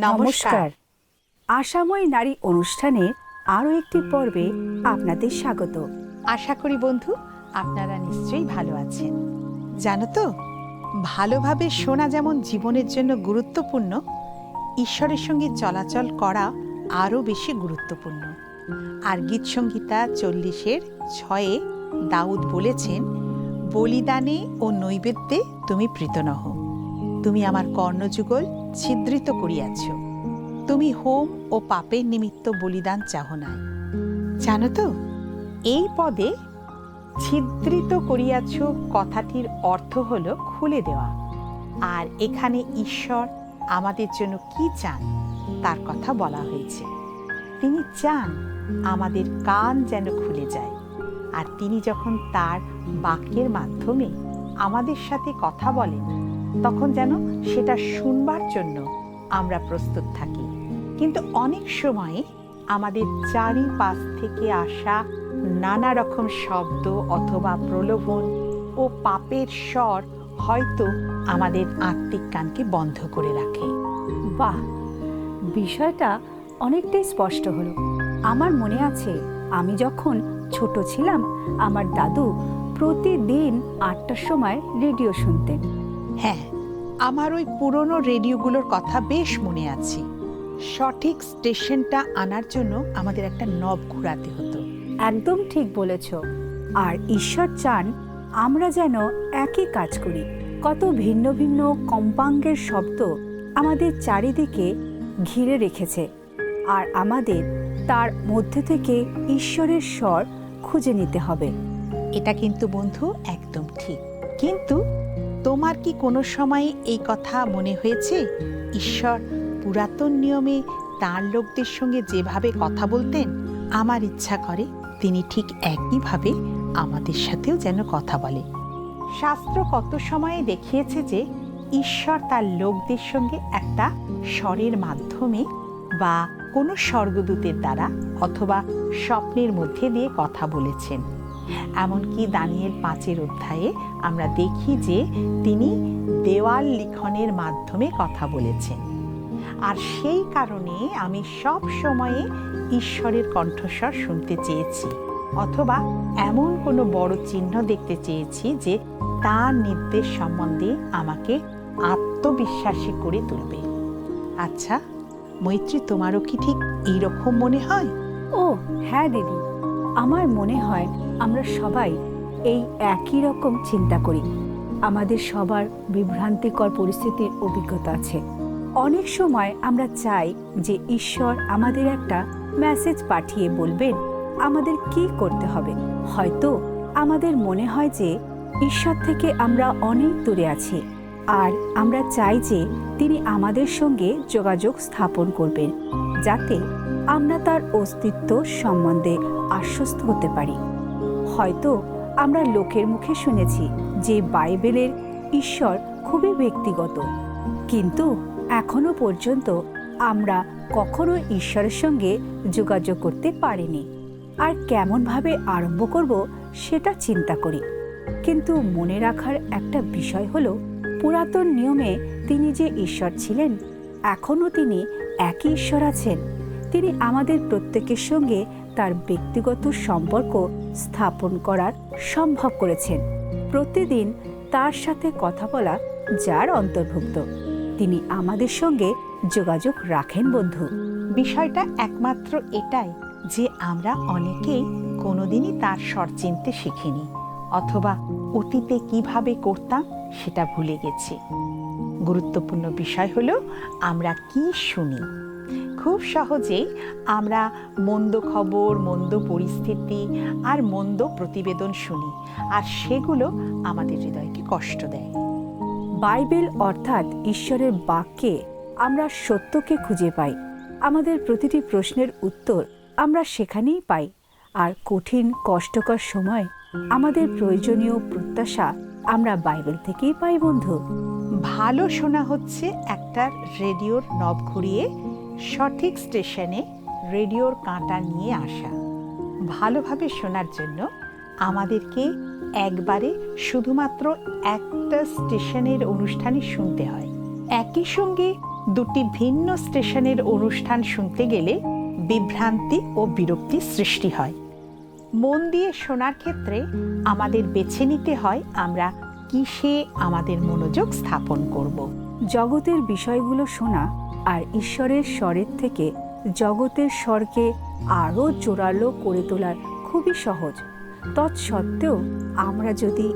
নমস্কার। আশাময় নারী অনুষ্ঠানে আরও একটি পর্বে আপনাদের স্বাগত। আশা করি বন্ধু আপনারা নিশ্চয়ই ভালো আছেন। জানো তো ভালোভাবে শোনা যেমন জীবনের জন্য গুরুত্বপূর্ণ ঈশ্বরের সঙ্গে চলাচল করা আরও বেশি গুরুত্বপূর্ণ। আর গীতসংগীতা চল্লিশের ছয়ে দাউদ বলেছেন বলিদানে ও নৈবেদ্যে তুমি প্রীত নহ। তুমি আমার কর্ণযুগল ছিদ্রিত করিয়াছ। তুমি হোম ও পাপের নিমিত্ত বলিদান চাহ না জানো তো, এই পদে ছিদ্রিত করিয়াছ কথাটির অর্থ হল খুলে দেওয়া। আর এখানে ঈশ্বর আমাদের জন্য কি চান তার কথা বলা হয়েছে। তিনি চান আমাদের কান যেন খুলে যায়। আর তিনি যখন তার বাক্যের মাধ্যমে আমাদের সাথে কথা বলেন তখন যেন সেটা শুনবার জন্য আমরা প্রস্তুত থাকি। কিন্তু অনেক সময় আমাদের চারিপাশ থেকে আসা নানা রকম শব্দ অথবা প্রলোভন ও পাপের স্বর হয়তো আমাদের আত্মিক কানকে বন্ধ করে রাখে। বাহ! বিষয়টা অনেকটাই স্পষ্ট হলো। আমার মনে আছে, আমি যখন ছোট ছিলাম, আমার দাদু প্রতিদিন আটটার সময় রেডিও শুনতেন। হ্যাঁ আমার ওই পুরনো রেডিওগুলোর কথা বেশ মনে আছে। সঠিক স্টেশনটা আনার জন্য আমাদের একটা নব ঘোরাতে হতো। একদম ঠিক বলেছ। আর ঈশ্বর চান আমরা যেন একই কাজ করি। কত ভিন্ন ভিন্ন কম্পাঙ্গের শব্দ আমাদের চারিদিকে ঘিরে রেখেছে। আর আমাদের তার মধ্যে থেকে ঈশ্বরের স্বর খুঁজে নিতে হবে। এটা কিন্তু বন্ধু একদম ঠিক। কিন্তু তোমার কি কোনো সময়ে এই কথা মনে হয়েছে? ঈশ্বর, পুরাতন নিয়মে তার লোকদের সঙ্গে যেভাবে কথা বলতেন, আমার ইচ্ছা করে তিনি ঠিক একইভাবে আমাদের সাথেও যেন কথা বলে। শাস্ত্র কত সময়ে দেখিয়েছে যে ঈশ্বর তার লোকদের সঙ্গে একটা স্বরের মাধ্যমে বা কোনো স্বর্গদূতের দ্বারা অথবা স্বপ্নের মধ্যে দিয়ে কথা বলেছেন। এমনকি দানিয়েল পাঁচের অধ্যায়ে আমরা দেখি যে তিনি দেওয়াল লিখনের মাধ্যমে কথা বলেছেন। আর সেই কারণে আমি সব সময়ে ঈশ্বরের কণ্ঠস্বর শুনতে চেয়েছি, অথবা এমন কোনো বড় চিহ্ন দেখতে চেয়েছি যে তার নির্দেশ সম্বন্ধে আমাকে আত্মবিশ্বাসী করে তুলবে। আচ্ছা মৈত্রী, তোমারও কি ঠিক এইরকম মনে হয়? ও হ্যাঁ দিদি। আমার মনে হয় আমরা সবাই এই একই রকম চিন্তা করি। আমাদের সবার বিভ্রান্তিকর পরিস্থিতির অভিজ্ঞতা আছে। অনেক সময় আমরা চাই যে ঈশ্বর আমাদের একটা মেসেজ পাঠিয়ে বলবেন, আমাদের কি করতে হবে। হয়তো আমাদের মনে হয় যে ঈশ্বর থেকে আমরা অনেক দূরে আছি, আর আমরা চাই যে তিনি আমাদের সঙ্গে যোগাযোগ স্থাপন করবেন, যাতে আমরা তার অস্তিত্ব সম্বন্ধে আশ্বস্ত হতে পারি। হয়তো আমরা লোকের মুখে শুনেছি যে বাইবেলের ঈশ্বর খুবই ব্যক্তিগত। কিন্তু এখনও পর্যন্ত আমরা কখনো ঈশ্বরের সঙ্গে যোগাযোগ করতে পারিনি। আর কেমনভাবে আরম্ভ করব সেটা চিন্তা করি। কিন্তু মনে রাখার একটা বিষয় হলো, পুরাতন নিয়মে তিনি যে ঈশ্বর ছিলেন এখনও তিনি একই ঈশ্বর আছেন। তিনি আমাদের প্রত্যেকের সঙ্গে তার ব্যক্তিগত সম্পর্ক স্থাপন করার সম্ভব করেছেন। প্রতিদিন তার সাথে কথা বলা যার অন্তর্ভুক্ত। তিনি আমাদের সঙ্গে যোগাযোগ রাখেন, বন্ধু। বিষয়টা একমাত্র এটাই যে আমরা অনেকেই কোনোদিনই তার স্বর চিনতে শিখিনি অথবা অতীতে কীভাবে করতাম সেটা ভুলে গেছি। গুরুত্বপূর্ণ বিষয় হলো, আমরা কি শুনি? খুব সহজেই আমরা মন্দ খবর, মন্দ পরিস্থিতি আর মন্দ প্রতিবেদন শুনি আর সেগুলো আমাদের হৃদয়কে কষ্ট দেয়। বাইবেল অর্থাৎ ঈশ্বরের বাক্যে আমরা সত্যকে খুঁজে পাই। আমাদের প্রতিটি প্রশ্নের উত্তর আমরা সেখানেই পাই আর কঠিন, কষ্টকর সময় আমাদের প্রয়োজনীয় প্রত্যাশা আমরা বাইবেল থেকেই পাই, বন্ধু। ভালো শোনা হচ্ছে একটা রেডিওর নব ঘুরিয়ে সঠিক স্টেশনে রেডিওর কাঁটা নিয়ে আসা। ভালোভাবে শোনার জন্য আমাদেরকে একবারে শুধুমাত্র একটা স্টেশনের অনুষ্ঠানে শুনতে হয়। একই সঙ্গে দুটি ভিন্ন স্টেশনের অনুষ্ঠান শুনতে গেলে বিভ্রান্তি ও বিরক্তি সৃষ্টি হয়। মন দিয়ে শোনার ক্ষেত্রে আমাদের বেছে নিতে হয় আমরা কিসে আমাদের মনোযোগ স্থাপন করব। জগতের বিষয়গুলো শোনা আর ঈশ্বরের স্বরের থেকে জগতের স্বরকে আরও জোরালো করে তোলার খুবই সহজ। তৎসত্ত্বেও আমরা যদি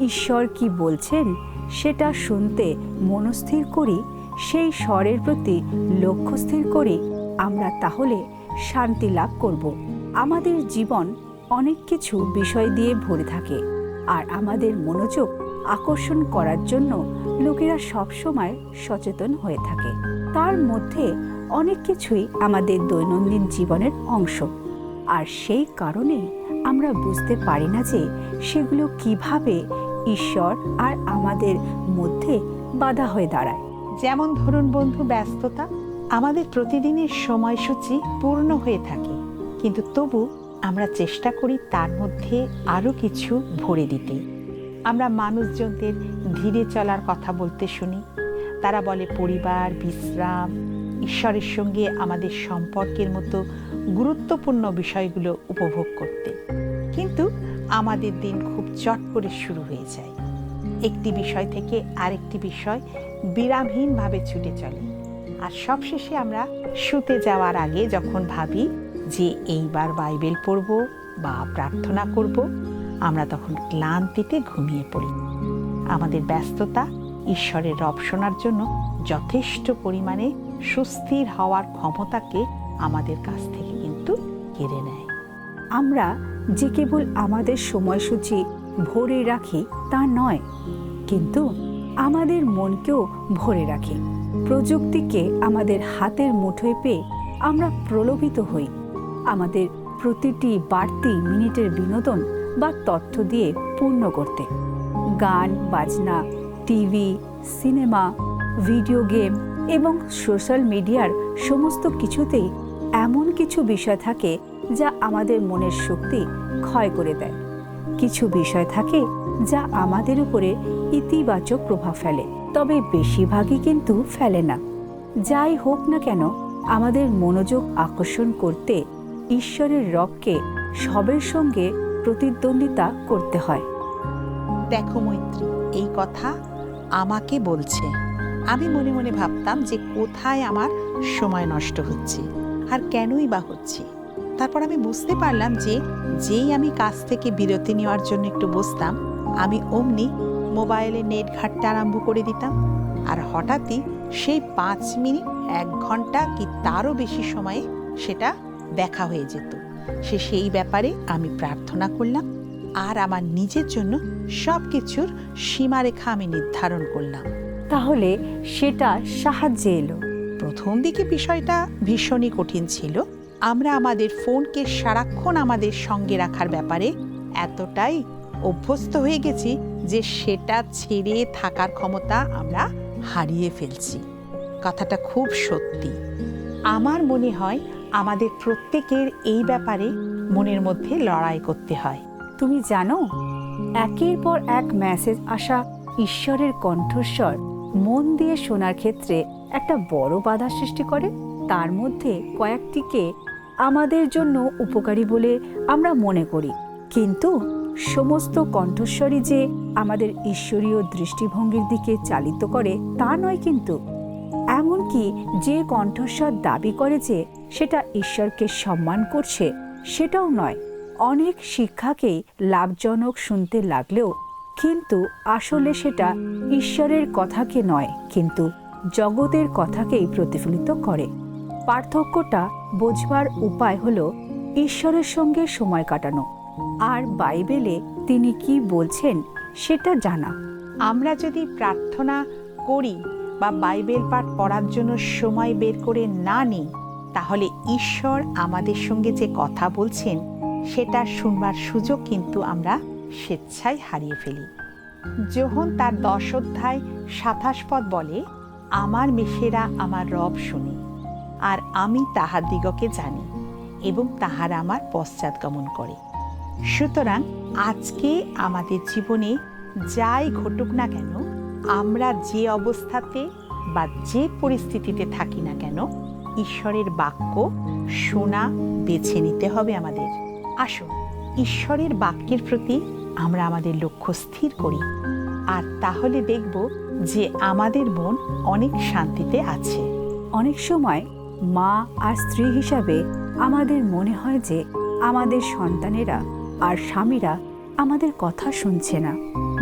ঈশ্বর কি বলছেন, সেটা শুনতে মনস্থির করি, সেই স্বরের প্রতি লক্ষ্য স্থির করি, আমরা তাহলে শান্তি লাভ করব। আমাদের জীবন অনেক কিছু বিষয় দিয়ে ভরে থাকে আর আমাদের মনোযোগ আকর্ষণ করার জন্য লোকেরা সবসময় সচেতন হয়ে থাকে। তার মধ্যে অনেক কিছুই আমাদের দৈনন্দিন জীবনের অংশ। আর সেই কারণে আমরা বুঝতে পারি না যে সেগুলো কীভাবে ঈশ্বর আর আমাদের মধ্যে বাধা হয়ে দাঁড়ায়। যেমন ধরুন বন্ধু, ব্যস্ততা আমাদের প্রতিদিনের সময়সূচি পূর্ণ হয়ে থাকে। কিন্তু তবু আমরা চেষ্টা করি তার মধ্যে আরও কিছু ভরে দিতে। আমরা মানুষজনদের ধীরে চলার কথা বলতে শুনি তারা বলে পরিবার, বিশ্রাম, ঈশ্বরের সঙ্গে আমাদের সম্পর্কের মতো গুরুত্বপূর্ণ বিষয়গুলো উপভোগ করতে। কিন্তু আমাদের দিন খুব চট করে শুরু হয়ে যায়। একটি বিষয় থেকে আরেকটি বিষয় বিরামহীনভাবে ছুটে চলে। আর সবশেষে আমরা শুতে যাওয়ার আগে যখন ভাবি যে এইবার বাইবেল পড়ব বা প্রার্থনা করব, আমরা তখন ক্লান্তিতে ঘুমিয়ে পড়ি। আমাদের ব্যস্ততা ঈশ্বরের রব শোনার জন্য যথেষ্ট পরিমাণে সুস্থির হওয়ার ক্ষমতাকে আমাদের কাছ থেকে কিন্তু কেড়ে নেয়। আমরা যে কেবল আমাদের সময়সূচি ভরে রাখি তা নয়, কিন্তু আমাদের মনকেও ভরে রাখি। প্রযুক্তিকে আমাদের হাতের মুঠোয় পেয়ে আমরা প্রলোভিত হই। আমাদের প্রতিটি বাড়তি মিনিটের বিনোদন বা তথ্য দিয়ে পূর্ণ করতে। গান, বাজনা টিভি, সিনেমা, ভিডিও গেম এবং সোশ্যাল মিডিয়ার সমস্ত কিছুতেই এমন কিছু বিষয় থাকে যা আমাদের মনের শক্তি ক্ষয় করে দেয়। কিছু বিষয় থাকে যা আমাদের উপরে ইতিবাচক প্রভাব ফেলে, তবে বেশিরভাগই কিন্তু ফেলে না। যাই হোক না কেন, আমাদের মনোযোগ আকর্ষণ করতে ঈশ্বরের রবকে সবের সঙ্গে প্রতিদ্বন্দ্বিতা করতে হয়। দেখো মৈত্রী, এই কথা আমাকে বলছে। আমি মনে মনে ভাবতাম যে কোথায় আমার সময় নষ্ট হচ্ছে আর কেনই বা হচ্ছে। তারপর আমি বুঝতে পারলাম যে যেই আমি কাজ থেকে বিরতি নেওয়ার জন্য একটু বসতাম, আমি অমনি মোবাইলে নেট ঘাটতে আরম্ভ করে দিতাম আর হঠাৎই সেই পাঁচ মিনিট, এক ঘণ্টা কি তারও বেশি সময়ে সেটা দেখা হয়ে যেত। সে সেই ব্যাপারে আমি প্রার্থনা করলাম। আর আমার নিজের জন্য সব কিছুর সীমারেখা আমি নির্ধারণ করলাম। তাহলে সেটা সাহায্যে এলো। প্রথম দিকে বিষয়টা ভীষণই কঠিন ছিল। আমরা আমাদের ফোনকে সারাক্ষণ আমাদের সঙ্গে রাখার ব্যাপারে এতটাই অভ্যস্ত হয়ে গেছি যে সেটা ছেড়ে থাকার ক্ষমতা আমরা হারিয়ে ফেলছি। কথাটা খুব সত্যি। আমার মনে হয় আমাদের প্রত্যেকের এই ব্যাপারে মনের মধ্যে লড়াই করতে হয়। তুমি জানো, একের পর এক মেসেজ আসা ঈশ্বরের কণ্ঠস্বর মন দিয়ে শোনার ক্ষেত্রে একটা বড় বাধা সৃষ্টি করে। তার মধ্যে কয়েকটিকে আমাদের জন্য উপকারী বলে আমরা মনে করি। কিন্তু সমস্ত কণ্ঠস্বরই যে আমাদের ঈশ্বরীয় দৃষ্টিভঙ্গির দিকে চালিত করে, তা নয় কিন্তু। এমনকি যে কণ্ঠস্বর দাবি করে যে সেটা ঈশ্বরকে সম্মান করছে, সেটাও নয়। অনেক শিক্ষাকেই লাভজনক শুনতে লাগলেও কিন্তু আসলে সেটা ঈশ্বরের কথাকে নয়, কিন্তু জগতের কথাকেই প্রতিফলিত করে। পার্থক্যটা বোঝবার উপায় হলো ঈশ্বরের সঙ্গে সময় কাটানো। আর বাইবেলে তিনি কি বলছেন সেটা জানা। আমরা যদি প্রার্থনা করি বা বাইবেল পাঠ পড়ার জন্য সময় বের করে না নিই, তাহলে ঈশ্বর আমাদের সঙ্গে যে কথা বলছেন সেটা শুনবার সুযোগ কিন্তু আমরা স্বেচ্ছায় হারিয়ে ফেলি। যোহন তার দশ অধ্যায় সাতাশ পদ বলে, আমার মেষেরা আমার রব শুনে, আর আমি তাহার দিগকে জানি এবং তাহারা আমার পশ্চাৎগমন করে। সুতরাং আজকে আমাদের জীবনে যাই ঘটুক না কেন, আমরা যে অবস্থাতে বা যে পরিস্থিতিতে থাকি না কেন, ঈশ্বরের বাক্য শোনা, বেছে নিতে হবে আমাদের। আসুন, ঈশ্বরের বাক্যের প্রতি আমরা আমাদের লক্ষ্য স্থির করি। আর তাহলে দেখব যে আমাদের মন অনেক শান্তিতে আছে। অনেক সময় মা আর স্ত্রী হিসাবে আমাদের মনে হয় যে আমাদের সন্তানেরা আর স্বামীরা আমাদের কথা শুনছে না।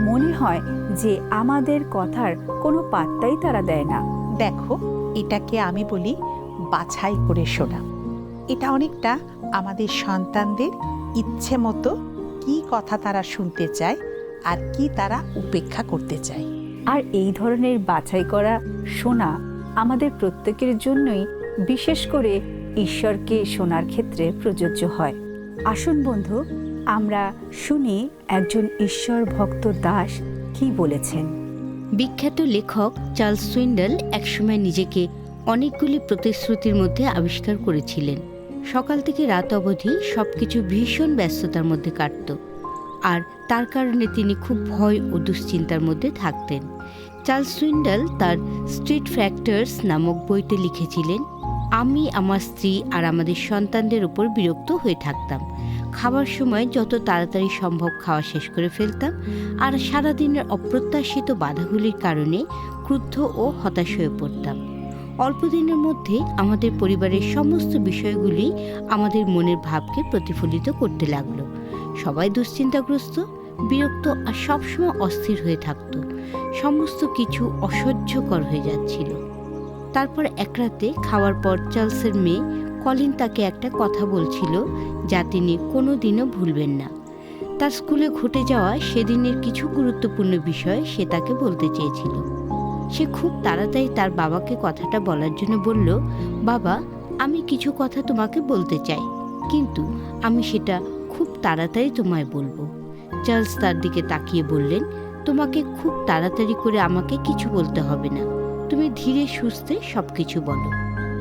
মনে হয় যে আমাদের কথার কোনো পাত্তাই তারা দেয় না। দেখো, এটাকে আমি বলি বাছাই করে শোনা। এটা অনেকটা আমাদের সন্তানদের ইচ্ছে মতো কি কথা তারা শুনতে চায় আর কি তারা উপেক্ষা করতে চায়। আর এই ধরনের বাছাই করা শোনা আমাদের প্রত্যেকের জন্যই বিশেষ করে ঈশ্বরকে শোনার ক্ষেত্রে প্রযোজ্য হয়। আসুন বন্ধু আমরা শুনি একজন ঈশ্বর ভক্ত দাস কি বলেছেন? বিখ্যাত লেখক চার্লস সুইন্ডল একসময় নিজেকে অনেকগুলি প্রতিশ্রুতির মধ্যে আবিষ্কার করেছিলেন। সকাল থেকে রাত অবধি সব কিছু ভীষণ ব্যস্ততার মধ্যে কাটত। আর তার কারণে তিনি খুব ভয় ও দুশ্চিন্তার মধ্যে থাকতেন। চার্লস সুইন্ডাল তার স্ট্রিট ফ্যাক্টরস নামক বইতে লিখেছিলেন, আমি আমার স্ত্রী আর আমাদের সন্তানদের উপর বিরক্ত হয়ে থাকতাম। খাবার সময় যত তাড়াতাড়ি সম্ভব খাওয়া শেষ করে ফেলতাম আর সারাদিনের অপ্রত্যাশিত বাধাগুলির কারণে ক্রুদ্ধ ও হতাশ হয়ে পড়তাম। অল্প দিনের মধ্যে আমাদের পরিবারের সমস্ত বিষয়গুলি আমাদের মনের ভাবকে প্রতিফলিত করতে লাগল। সবাই দুশ্চিন্তাগ্রস্ত, বিরক্ত আর সবসময় অস্থির হয়ে থাকতো। সমস্ত কিছু অসহ্যকর হয়ে যাচ্ছিল। তারপর এক রাতে খাওয়ার পর চার্লসের মেয়ে কলিন তাকে একটা কথা বলছিল যা তিনি কোনো দিনও ভুলবেন না। তার স্কুলে ঘটে যাওয়া সেদিনের কিছু গুরুত্বপূর্ণ বিষয় সে তাকে বলতে চেয়েছিল। সে খুব তাড়াতাড়ি তার বাবাকে কথাটা বলার জন্য বলল, বাবা, আমি কিছু কথা তোমাকে বলতে চাই। কিন্তু আমি সেটা খুব তাড়াতাড়ি তোমায় বলব। চার্লস তার দিকে তাকিয়ে বললেন, তোমাকে খুব তাড়াতাড়ি করে আমাকে কিছু বলতে হবে না। তুমি ধীরে সুস্থে সব কিছু বলো।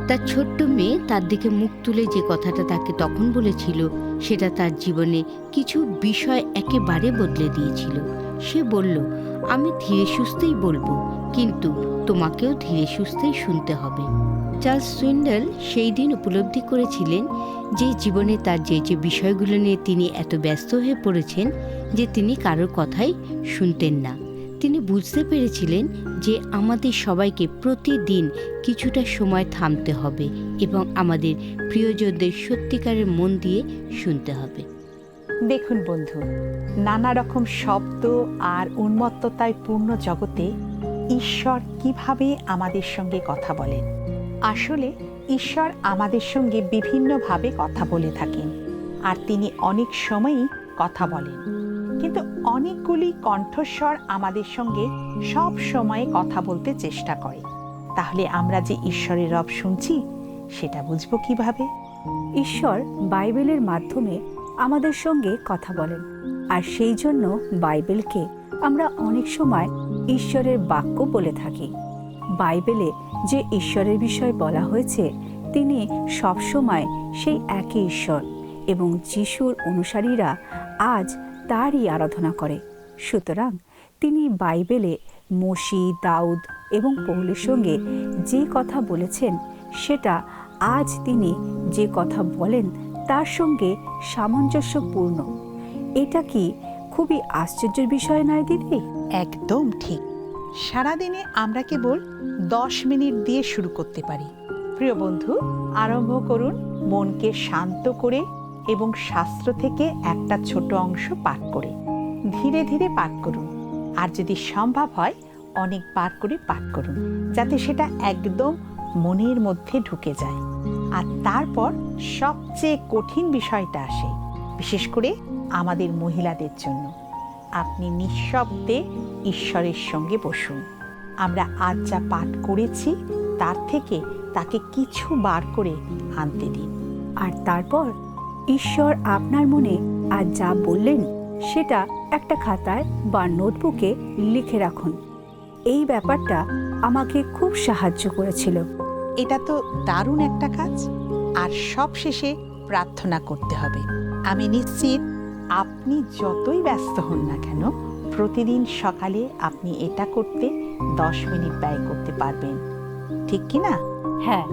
তার ছোট্ট মেয়ে তার দিকে মুখ তুলে যে কথাটা তাকে তখন বলেছিল, সেটা তার জীবনে কিছু বিষয় একেবারে বদলে দিয়েছিল। সে বলল, আমি ধীরে সুস্থেই বলব। কিন্তু তোমাকেও ধীরে সুস্থেই শুনতে হবে। চার্লস সুইন্ডল সেই দিন উপলব্ধি করেছিলেন যে জীবনে তার যে যে বিষয়গুলো নিয়ে তিনি এত ব্যস্ত হয়ে পড়েছেন যে তিনি কারোর কথাই শুনতেন না। তিনি বুঝতে পেরেছিলেন যে আমাদের সবাইকে প্রতিদিন কিছুটা সময় থামতে হবে এবং আমাদের প্রিয়জনদের সত্যিকারের মন দিয়ে শুনতে হবে। দেখুন বন্ধু, নানা রকম শব্দ আর উন্মত্ততায় পূর্ণ জগতে ঈশ্বর কীভাবে আমাদের সঙ্গে কথা বলেন? আসলে ঈশ্বর আমাদের সঙ্গে বিভিন্নভাবে কথা বলে থাকেন, আর তিনি অনেক সময়ই কথা বলেন। কিন্তু অনেকগুলি কণ্ঠস্বর আমাদের সঙ্গে সব সময় কথা বলতে চেষ্টা করে। তাহলে আমরা যে ঈশ্বরের রব শুনছি, সেটা বুঝব কীভাবে? ঈশ্বর বাইবেলের মাধ্যমে আমাদের সঙ্গে কথা বলেন, আর সেই জন্য বাইবেলকে আমরা অনেক সময় ঈশ্বরের বাক্য বলে থাকি। বাইবেলে যে ঈশ্বরের বিষয় বলা হয়েছে, তিনি সবসময় সেই একই ঈশ্বর এবং যিশুর অনুসারীরা আজ তারই আরাধনা করে। সুতরাং তিনি বাইবেলে মসি, দাউদ এবং পৌলের সঙ্গে যে কথা বলেছেন, সেটা আজ তিনি যে কথা বলেন, তার সঙ্গে সামঞ্জস্যপূর্ণ। এটা কি খুবই আশ্চর্যের বিষয় নয়, দিদি? একদম ঠিক। সারাদিনে আমরা কেবল দশ মিনিট দিয়ে শুরু করতে পারি। প্রিয় বন্ধু, আরম্ভ করুন মনকে শান্ত করে এবং শাস্ত্র থেকে একটা ছোট অংশ পাঠ করে। ধীরে ধীরে পাঠ করুন। আর যদি সম্ভব হয় অনেকবার করে পাঠ করুন, যাতে সেটা একদম মনের মধ্যে ঢুকে যায়। আর তারপর সবচেয়ে কঠিন বিষয়টা আসে, বিশেষ করে আমাদের মহিলাদের জন্য। আপনি নিঃশব্দে ঈশ্বরের সঙ্গে বসুন। আমরা আজ যা পাঠ করেছি, তার থেকে তাকে কিছু বার করে আনতে দিন। আর তারপর ঈশ্বর আপনার মনে আজ যা বললেন, সেটা একটা খাতায় বা নোটবুকে লিখে রাখুন। এই ব্যাপারটা আমাকে খুব সাহায্য করেছিল। এটা তো দারুণ একটা কাজ। আর সব শেষে প্রার্থনা করতে হবে। আমি নিশ্চিত আপনি যতই ব্যস্ত হন না কেন প্রতিদিন সকালে আপনি এটা করতে দশ মিনিট ব্যয় করতে পারবেন। ঠিক কি না? হ্যাঁ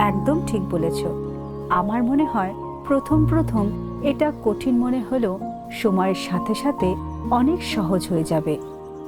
একদম ঠিক বলেছ। আমার মনে হয় প্রথম প্রথম এটা কঠিন মনে হলেও সময়ের সাথে সাথে অনেক সহজ হয়ে যাবে।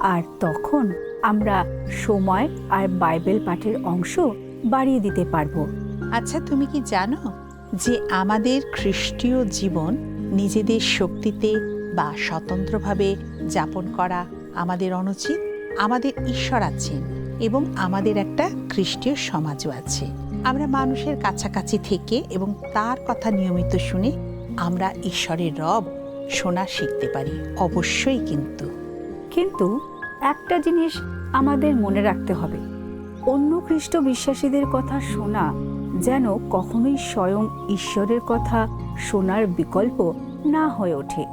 আর তখন আমরা সময় আর বাইবেল পাঠের অংশ বাড়িয়ে দিতে পারব। আচ্ছা তুমি কি জানো যে আমাদের খ্রিস্টীয় জীবন নিজেদের শক্তিতে বা স্বতন্ত্রভাবে যাপন করা আমাদের অনুচিত, আমাদের ঈশ্বর আছেন এবং আমাদের একটা খ্রিস্টীয় সমাজও আছে। আমরা মানুষের কাছাকাছি থেকে এবং তার কথা নিয়মিত শুনে আমরা ঈশ্বরের রব শোনা শিখতে পারি, অবশ্যই কিন্তু। কিন্তু একটা জিনিস আমাদের মনে রাখতে হবে, অন্য খ্রিস্ট বিশ্বাসীদের কথা শোনা যেন কখনোই স্বয়ং ঈশ্বরের কথা শোনার বিকল্প না হয়ে ওঠে।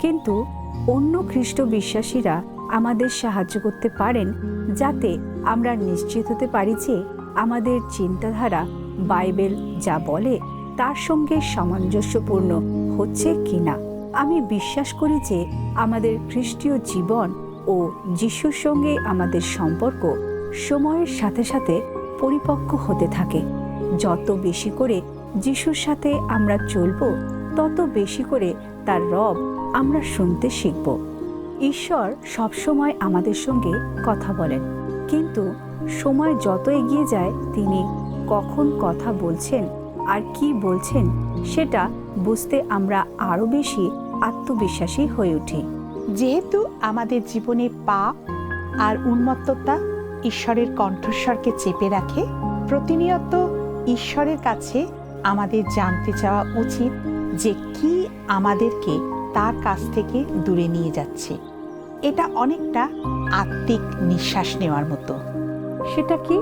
কিন্তু অন্য খ্রিস্ট বিশ্বাসীরা আমাদের সাহায্য করতে পারেন যাতে আমরা নিশ্চিত হতে পারি যে আমাদের চিন্তাধারা বাইবেল যা বলে তার সঙ্গে সামঞ্জস্যপূর্ণ হচ্ছে কিনা। আমি বিশ্বাস করি যে আমাদের খ্রিস্টীয় জীবন ও যিশুর সঙ্গে আমাদের সম্পর্ক সময়ের সাথে সাথে পরিপক্ক হতে থাকে। যত বেশি করে যিশুর সাথে আমরা চলব, তত বেশি করে তার রব আমরা শুনতে শিখব। ঈশ্বর সবসময় আমাদের সঙ্গে কথা বলেন, কিন্তু সময় যত এগিয়ে যায়, তিনি কখন কথা বলছেন আর কি বলছেন, সেটা বুঝতে আমরা আরও বেশি আত্মবিশ্বাসী হয়ে উঠি। যেহেতু আমাদের জীবনে পাপ আর উন্মত্ততা ঈশ্বরের কণ্ঠস্বরকে চেপে রাখে, প্রতিনিয়ত ঈশ্বরের কাছে আমাদের জানতে চাওয়া উচিত যে কি আমাদেরকে তার কাছ থেকে দূরে নিয়ে যাচ্ছে। এটা অনেকটা আত্মিক নিঃশ্বাস নেওয়ার মতো। সেটা কি?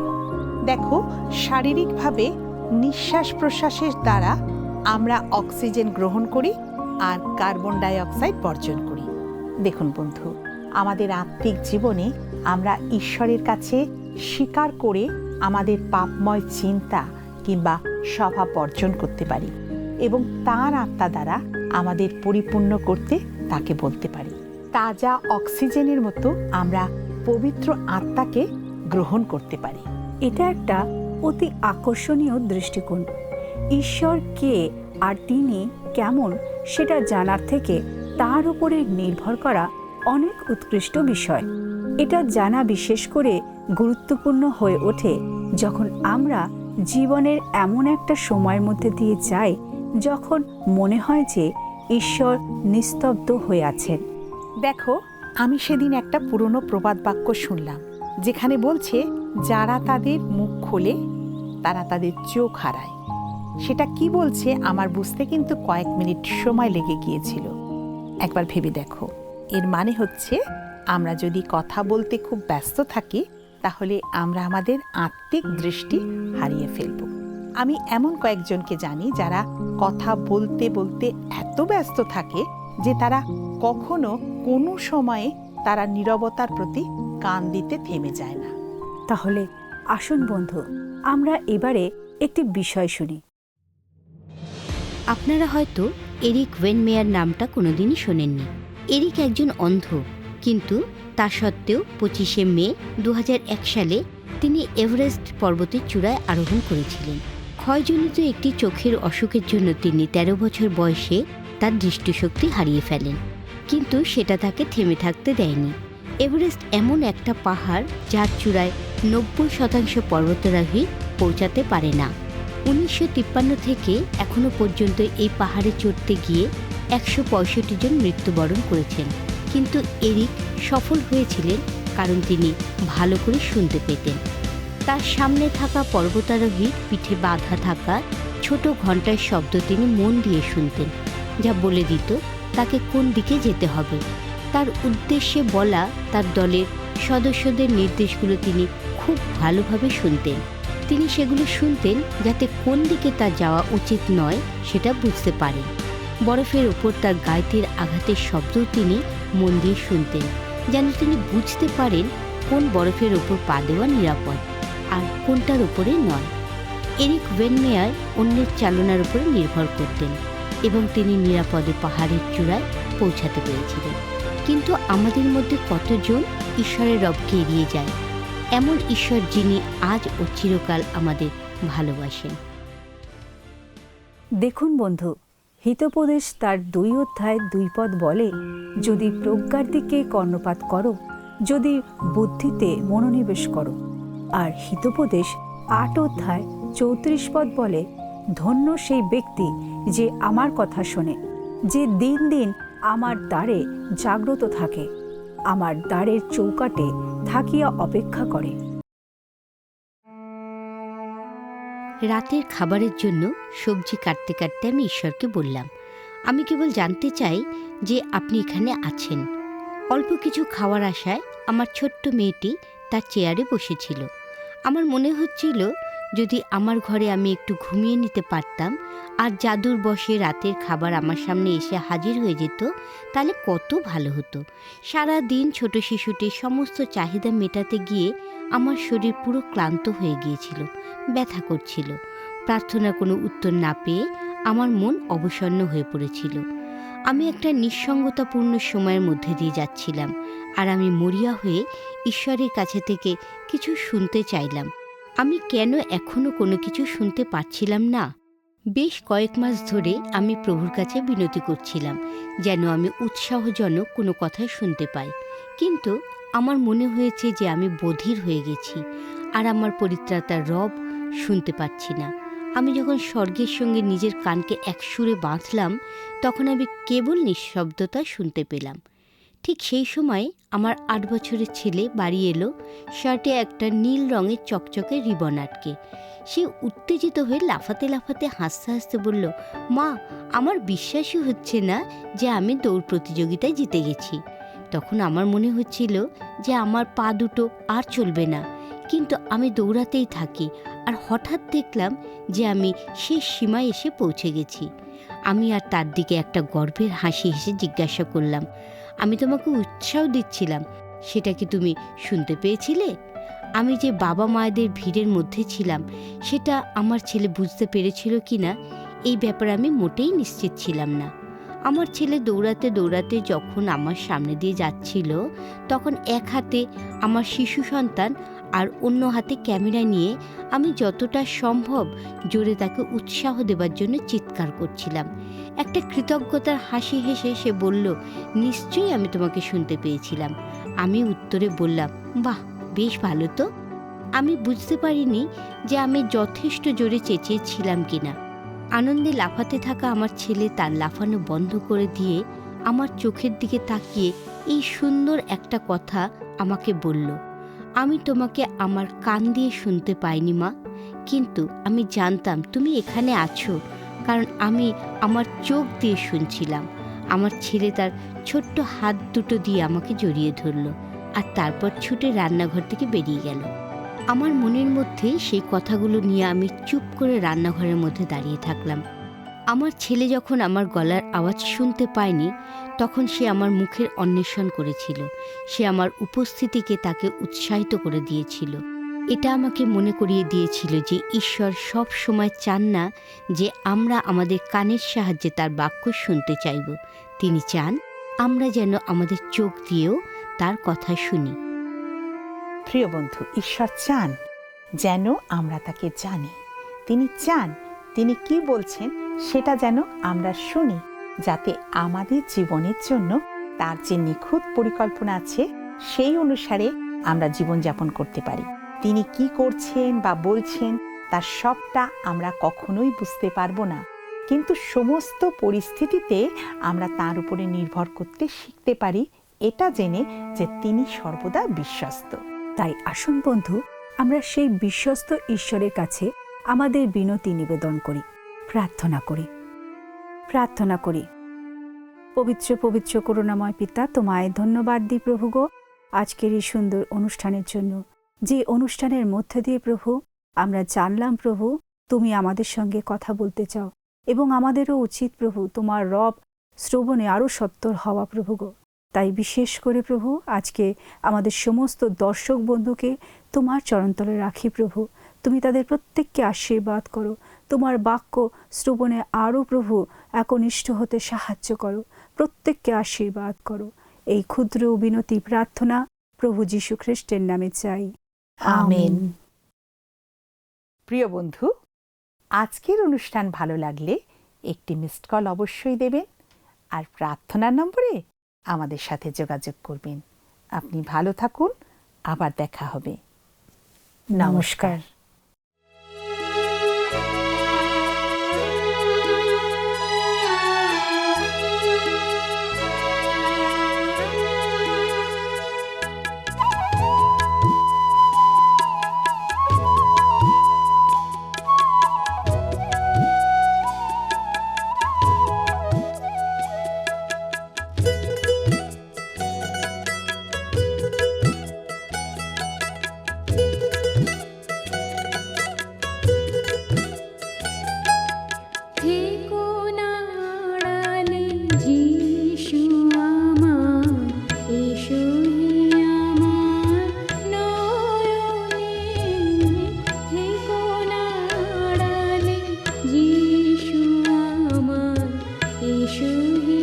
দেখো, শারীরিকভাবে নিঃশ্বাস প্রশ্বাসের দ্বারা আমরা অক্সিজেন গ্রহণ করি আর কার্বন ডাই অক্সাইড বর্জন করি। দেখুন বন্ধু, আমাদের আত্মিক জীবনে আমরা ঈশ্বরের কাছে স্বীকার করে আমাদের পাপময় চিন্তা কিংবা স্বভাব বর্জন করতে পারি এবং তার আত্মা দ্বারা আমাদের পরিপূর্ণ করতে তাকে বলতে পারি। তাজা অক্সিজেনের মতো আমরা পবিত্র আত্মাকে গ্রহণ করতে পারি। এটা একটা অতি আকর্ষণীয় দৃষ্টিকোণ। ঈশ্বর কে আর তিনি কেমন সেটা জানার থেকে তার উপরে নির্ভর করা অনেক উৎকৃষ্ট বিষয়। এটা জানা বিশেষ করে গুরুত্বপূর্ণ হয়ে ওঠে যখন আমরা জীবনের এমন একটা সময়ের মধ্যে দিয়ে যাই যখন মনে হয় যে ঈশ্বর নিস্তব্ধ হয়ে আছেন। দেখো, আমি সেদিন একটা পুরনো প্রবাদ বাক্য শুনলাম, যেখানে বলছে, যারা তাদের মুখ খোলে, তারা তাদের চোখ হারায়। সেটা কি বলছে আমার বুঝতে কিন্তু কয়েক মিনিট সময় লেগে গিয়েছিল। একবার ভেবে দেখো, এর মানে হচ্ছে, আমরা যদি কথা বলতে খুব ব্যস্ত থাকি তাহলে আমরা আমাদের আত্মিক দৃষ্টি হারিয়ে ফেলব। আমি এমন কয়েকজনকে জানি যারা কথা বলতে বলতে এত ব্যস্ত থাকে যে তারা কখনো কোনো সময়ে তারা নীরবতার প্রতি কান দিতে থেমে যায় না। তাহলে আসুন বন্ধু আমরা এবারে একটি বিষয় শুনি। আপনারা হয়তো এরিক ওয়েনমেয়ার নামটা কোনোদিনই শোনেননি। এরিক একজন অন্ধ কিন্তু তা সত্ত্বেও পঁচিশে মে দু হাজার এক সালে তিনি এভারেস্ট পর্বতের চূড়ায় আরোহণ করেছিলেন। ক্ষয়জনিত একটি চোখের অসুখের জন্য তিনি ১৩ বছর বয়সে তার দৃষ্টিশক্তি হারিয়ে ফেলেন, কিন্তু সেটা তাকে থেমে থাকতে দেয়নি। এভারেস্ট এমন একটা পাহাড় যার চূড়ায় নব্বই শতাংশ পর্বতারোহী পৌঁছাতে পারে না। উনিশশো তিপ্পান্ন থেকে এখনও পর্যন্ত এই পাহাড়ে চড়তে গিয়ে একশো পঁয়ষট্টি জন মৃত্যুবরণ করেছেন। কিন্তু এরিক সফল হয়েছিলেন কারণ তিনি ভালো করে শুনতে পেতেন। তার সামনে থাকা পর্বতারোহীর পিঠে বাঁধা থাকা ছোট ঘণ্টার শব্দ তিনি মন দিয়ে শুনতেন, যা বলে দিত তাকে কোন দিকে যেতে হবে। তার উদ্দেশ্যে বলা তার দলের সদস্যদের নির্দেশগুলো তিনি খুব ভালোভাবে শুনতেন। তিনি সেগুলো শুনতেন যাতে কোন দিকে তার যাওয়া উচিত নয় সেটা বুঝতে পারেন। বরফের ওপর তার গাইতের আঘাতের শব্দও তিনি মন দিয়ে শুনতেন যেন তিনি বুঝতে পারেন কোন বরফের ওপর পা দেওয়া নিরাপদ আর কোনটার উপরে নয়। এরিক ওয়েনমেয়ার অন্যের চালনার উপরে নির্ভর করতেন এবং তিনি নিরাপদে পাহাড়ের চূড়ায় পৌঁছাতে পেরেছিলেন। কিন্তু আমাদের মধ্যে কতজন ঈশ্বরের রবকে এড়িয়ে যায়? এমন ঈশ্বর যিনি আজ ও চিরকাল আমাদের ভালোবাসেন। দেখুন বন্ধু হিতোপদেশ তার দুই অধ্যায় দুই পদ বলে, যদি প্রজ্ঞার দিকে কর্ণপাত করো, যদি বুদ্ধিতে মনোনিবেশ করো। আর হিতোপদেশ আট অধ্যায় চৌত্রিশ পদ বলে, ধন্য সেই ব্যক্তি যে আমার কথা শোনে, যে দিন দিন আমার দ্বারে জাগ্রত থাকে, আমার দ্বারের চৌকাটে থাকিয়া অপেক্ষা করে। রাতের খাবারের জন্য সবজি কাটতে কাটতে আমি ঈশ্বরকে বললাম, আমি কেবল জানতে চাই যে আপনি এখানে আছেন। অল্প কিছু খাওয়ার আশায় আমার ছোট্ট মেয়েটি তার চেয়ারে বসেছিল। আমার মনে হচ্ছিল যদি আমার ঘরে আমি একটু ঘুমিয়ে নিতে পারতাম আর জাদুর বসে রাতের খাবার আমার সামনে এসে হাজির হয়ে যেত, তাহলে কত ভালো হতো। সারা দিন ছোট শিশুটির সমস্ত চাহিদা মেটাতে গিয়ে আমার শরীর পুরো ক্লান্ত হয়ে গিয়েছিল, ব্যথা করছিল। প্রার্থনা কোনো উত্তর না পেয়ে আমার মন অবসন্ন হয়ে পড়েছিল। আমি একটা নিঃসঙ্গতাপূর্ণ সময়ের মধ্যে দিয়ে যাচ্ছিলাম আর আমি মরিয়া হয়ে ঈশ্বরের কাছে থেকে কিছু শুনতে চাইলাম। আমি কেন এখনও কোনো কিছু শুনতে পাচ্ছিলাম না? বেশ কয়েক মাস ধরে আমি প্রভুর কাছে বিনতি করছিলাম, যেন আমি উৎসাহজনক কোনো কথাই শুনতে পাই। কিন্তু আমার মনে হয়েছে যে আমি বধির হয়ে গেছি, আর আমার পরিত্রাতার রব শুনতে পাচ্ছি না। আমি যখন স্বর্গের সঙ্গে নিজের কানকে একসুরে বাঁধলাম, তখন আমি কেবল নিঃশব্দতা শুনতে পেলাম। ঠিক সেই সময় আমার আট বছরের ছেলে বাড়ি এলো শার্টে একটা নীল রঙের চকচকে রিবন আটকে। সে উত্তেজিত হয়ে লাফাতে লাফাতে হাসতে হাসতে বলল, মা, আমার বিশ্বাসই হচ্ছে না যে আমি দৌড় প্রতিযোগিতায় জিতে গেছি। তখন আমার মনে হচ্ছিল যে আমার পা দুটো আর চলবে না। কিন্তু আমি দৌড়াতেই থাকি আর হঠাৎ দেখলাম যে আমি শেষ সীমায় এসে পৌঁছে গেছি। আমি আর তার দিকে একটা গর্বের হাসি হেসে জিজ্ঞাসা করলাম আমি তোমাকে উৎসাহ দিচ্ছিলাম, সেটা কি তুমি শুনতে পেয়েছিলে? আমি যে বাবা মায়েদের ভিড়ের মধ্যে ছিলাম, সেটা আমার ছেলে বুঝতে পেরেছিল কি না, এই ব্যাপারে আমি মোটেই নিশ্চিত ছিলাম না। আমার ছেলে দৌড়াতে দৌড়াতে যখন আমার সামনে দিয়ে যাচ্ছিল, তখন এক হাতে আমার শিশু সন্তান আর অন্য হাতে ক্যামেরা নিয়ে আমি যতটা সম্ভব জোরে তাকে উৎসাহ দেবার জন্য চিৎকার করছিলাম। একটা কৃতজ্ঞতার হাসি হেসে সে বলল, নিশ্চয়ই আমি তোমাকে শুনতে পেয়েছিলাম। আমি উত্তরে বললাম, বাহ, বেশ ভালো তো। আমি বুঝতে পারিনি যে আমি যথেষ্ট জোরে চেঁচিয়েছিলাম কিনা। আনন্দে লাফাতে থাকা আমার ছেলে তার লাফানো বন্ধ করে দিয়ে আমার চোখের দিকে তাকিয়ে এই সুন্দর একটা কথা আমাকে বলল আমি তোমাকে আমার কান দিয়ে শুনতে পাইনি, মা। কিন্তু আমি জানতাম তুমি এখানে আছো, কারণ আমি আমার চোখ দিয়ে শুনছিলাম। আমার ছেলে তার ছোট্ট হাত দুটো দিয়ে আমাকে জড়িয়ে ধরল আর তারপর ছুটে রান্নাঘর থেকে বেরিয়ে গেল। আমার মনের মধ্যে সেই কথাগুলো নিয়ে আমি চুপ করে রান্নাঘরের মধ্যে দাঁড়িয়ে থাকলাম। আমার ছেলে যখন আমার গলার আওয়াজ শুনতে পায়নি তখন সে আমার মুখের অন্বেষণ করেছিল। সে আমার উপস্থিতিকে তাকে উৎসাহিত করে দিয়েছিল। এটা আমাকে মনে করিয়ে দিয়েছিল যে ঈশ্বর সব সময় চান না যে আমরা আমাদের কানের সাহায্যে তার বাক্য শুনতে চাইব। তিনি চান আমরা যেন আমাদের চোখ দিয়েও তার কথা শুনি। প্রিয় বন্ধু, ঈশ্বর চান যেন আমরা তাকে জানি। তিনি চান, তিনি কি বলছেন সেটা যেন আমরা শুনি। যাতে আমাদের জীবনের জন্য তার যে নিখুঁত পরিকল্পনা আছে, সেই অনুসারে আমরা জীবনযাপন করতে পারি। তিনি কি করছেন বা বলছেন, তার সবটা আমরা কখনোই বুঝতে পারব না। কিন্তু সমস্ত পরিস্থিতিতে আমরা তার উপরে নির্ভর করতে শিখতে পারি, এটা জেনে যে তিনি সর্বদা বিশ্বস্ত। তাই আসুন বন্ধু, আমরা সেই বিশ্বস্ত ঈশ্বরের কাছে আমাদের বিনতি নিবেদন করি, প্রার্থনা করি। প্রার্থনা করি। পবিত্র পবিত্র করুণাময় পিতা, তোমায় ধন্যবাদ দিই প্রভু গো। আজকের এই সুন্দর অনুষ্ঠানের জন্য, যে অনুষ্ঠানের মধ্যে দিয়ে প্রভু, আমরা জানলাম প্রভু, তুমি আমাদের সঙ্গে কথা বলতে চাও এবং আমাদেরও উচিত প্রভু, তোমার রব শ্রবণে আরও সত্তর হওয়া প্রভু গো। তাই বিশেষ করে প্রভু, আজকে আমাদের সমস্ত দর্শক বন্ধুকে তোমার চরণতলে রাখি প্রভু। তুমি তাদের প্রত্যেককে আশীর্বাদ করো তোমার বাক্য শ্রবণে আরও প্রভু একনিষ্ঠ হতে সাহায্য করো। প্রত্যেককে আশীর্বাদ করো। এই ক্ষুদ্র বিনতি প্রার্থনা প্রভু যীশু খ্রিস্টের নামে চাই। আমেন। প্রিয় বন্ধু আজকের অনুষ্ঠান ভালো লাগলে একটি মিসড কল অবশ্যই দেবেন আর প্রার্থনার নম্বরে আমাদের সাথে যোগাযোগ করবেন। আপনি ভালো থাকুন আবার দেখা হবে। নমস্কার। এসো হে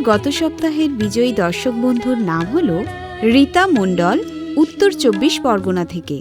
আমাদের গত সপ্তাহের বিজয়ী দর্শক বন্ধুর নাম হল রীতা মণ্ডল উত্তর চব্বিশ পরগনা থেকে।